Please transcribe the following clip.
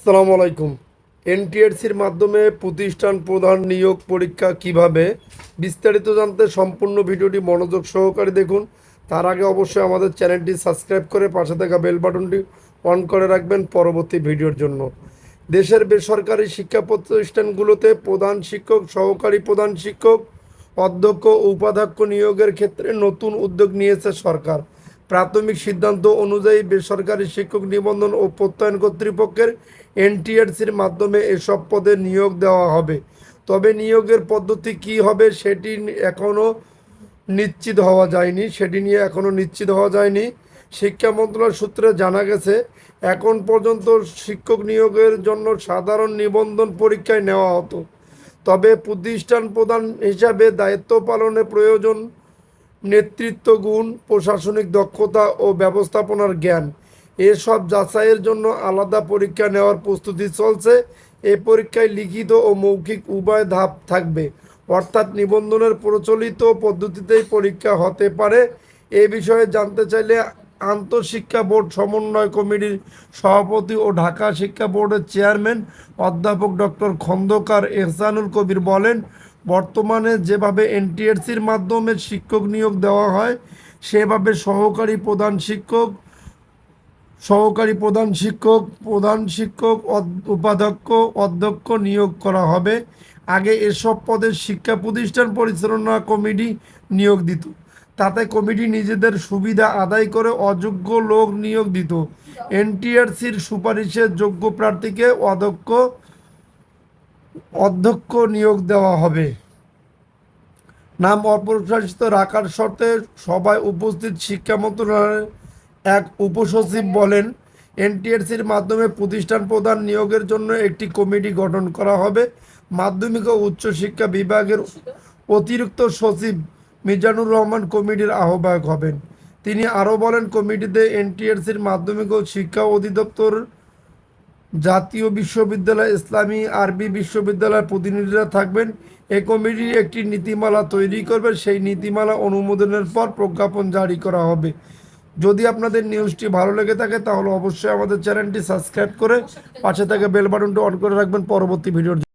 আসসালামু আলাইকুম। এনটিআরসির মাধ্যমে প্রতিষ্ঠান প্রধান নিয়োগ পরীক্ষা কীভাবে, বিস্তারিত জানতে সম্পূর্ণ ভিডিওটি মনোযোগ সহকারে দেখুন। তার আগে অবশ্যই আমাদের চ্যানেলটি সাবস্ক্রাইব করে পাশে থাকা বেল বাটনটি অন করে রাখবেন পরবর্তী ভিডিওর জন্য। দেশের বেসরকারি শিক্ষা প্রতিষ্ঠানগুলোতে প্রধান শিক্ষক, সহকারী প্রধান শিক্ষক, অধ্যক্ষ ও উপাধ্যক্ষ নিয়োগের ক্ষেত্রে নতুন উদ্যোগ নিয়েছে সরকার। প্রাথমিক সিদ্ধান্ত অনুযায়ী বেসরকারি শিক্ষক নিবন্ধন ও প্রত্যয়ন কর্তৃপক্ষের এনটিআরসির মাধ্যমে এসব পদে নিয়োগ দেওয়া হবে। তবে নিয়োগের পদ্ধতি কি হবে সেটি এখনও নিশ্চিত হওয়া যায়নি। সেটি নিয়ে এখনও নিশ্চিত হওয়া যায়নি। শিক্ষা মন্ত্রণালয় সূত্রে জানা গেছে, এখন পর্যন্ত শিক্ষক নিয়োগের জন্য সাধারণ নিবন্ধন পরীক্ষায় নেওয়া হতো। তবে প্রতিষ্ঠান প্রধান হিসাবে দায়িত্ব পালনে প্রয়োজন নেতৃত্ব গুণ প্রশাসনিক দক্ষতা ও ব্যবস্থাপনার জ্ঞান। এসব যাচাইয়ের জন্য আলাদা পরীক্ষা নেওয়ার প্রস্তুতি চলছে। এ পরীক্ষায় লিখিত ও মৌখিক উভয় ধাপ থাকবে। অর্থাৎ নিবন্ধনের প্রচলিত পদ্ধতিতেই পরীক্ষা হতে পারে। এ বিষয়ে জানতে চাইলে আন্তঃশিক্ষা বোর্ড, সমন্বয় কমিটির সভাপতি ও ঢাকা শিক্ষা বোর্ডের চেয়ারম্যান অধ্যাপক ডক্টর খন্দকার এহসানুল কবির বলেন বর্তমানে যেভাবে এনটিএসসির মাধ্যমে শিক্ষক নিয়োগ দেওয়া হয়, সেভাবে সহকারী প্রধান শিক্ষক, সহকারী প্রধান শিক্ষক প্রধান শিক্ষক উপাধ্যক্ষ, অধ্যক্ষ নিয়োগ করা হবে। আগে এসব পদে শিক্ষা প্রতিষ্ঠান পরিচালনা কমিটি নিয়োগ দিত। তাতে কমিটি নিজেদের সুবিধা আদায় করে অযোগ্য লোক নিয়োগ দিত। এনটিআরসির সুপারিশের যোগ্য প্রার্থীকে অধ্যক্ষ অধ্যক্ষ নিয়োগ দেওয়া হবে। নাম অপ্রশাসিত রাখার শর্তে সভায় উপস্থিত শিক্ষা মন্ত্রণালয়ের এক উপসচিব বলেন এনটিএসসির মাধ্যমে প্রতিষ্ঠান প্রধান নিয়োগের জন্য একটি কমিটি গঠন করা হবে। মাধ্যমিক ও উচ্চশিক্ষা বিভাগের অতিরিক্ত সচিব মিজানুর রহমান কমিটির আহ্বায়ক হবেন। তিনি আরও বলেন, কমিটিতে এনটিএসসির মাধ্যমিক ও শিক্ষা অধিদপ্তর জাতীয় বিশ্ববিদ্যালয়, ইসলামী আরবি বিশ্ববিদ্যালয়ের প্রতিনিধিরা থাকবেন। এ কমিটি একটি নীতিমালা তৈরি করবে সেই নীতিমালা অনুমোদনের পর প্রজ্ঞাপন জারি করা হবে। যদি আপনাদের নিউজটি ভালো লেগে থাকে, তাহলে অবশ্যই আমাদের চ্যানেলটি সাবস্ক্রাইব করে পাশে থেকে বেল বাটনটি অন করে রাখবেন। পরবর্তী ভিডিওর।